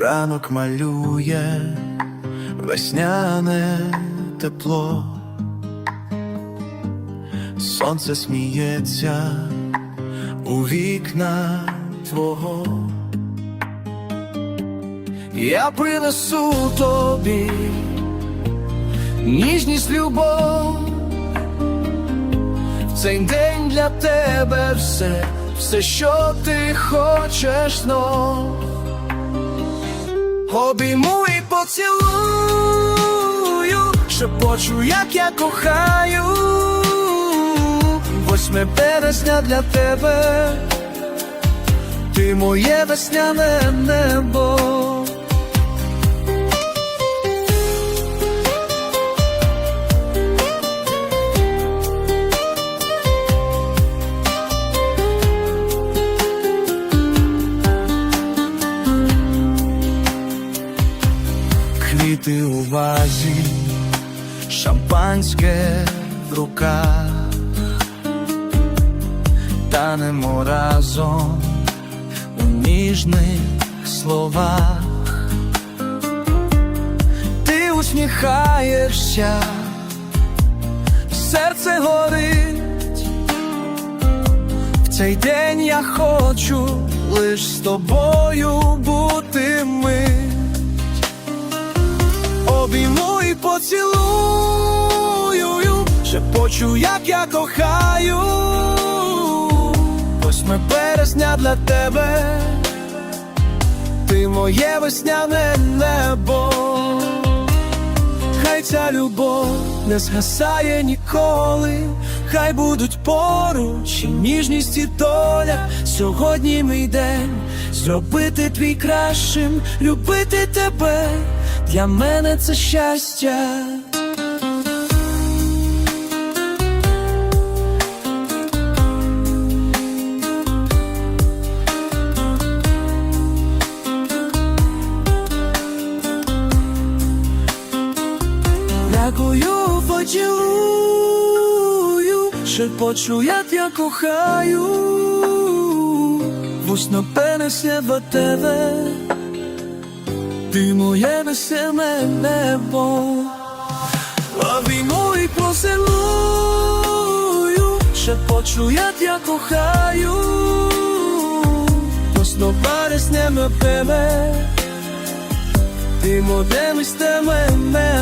ранок малює весняне тепло, сонце сміється у вікна твого. Я принесу тобі ніжність любов. В цей день для тебе все, все, що ти хочеш знов. Обійму і поцілую, шепочу, як я кохаю. Восьме березня для тебе, ти моє весняне небо. Квіти у вазі, шампанське в руках, танемо разом у ніжних словах. Ти усміхаєшся, серце горить. В цей день я хочу лиш з тобою бути мить. Обійму і поцілую, шепочу, як я кохаю. Восьме березня для тебе, ти моє весняне небо. Хай ця любов не згасає ніколи, хай будуть поруч і ніжність і доля. Сьогодні мій день зробити твій кращим, любити тебе. Для мене це щастя. Дякую, поцілую, шепочу, як я кохаю, вусно пересе до тебе, ти моє весельне небо, обійму і поцілую, ще як я кохаю, вусно пересне до тебе. Ти моє мистеме небо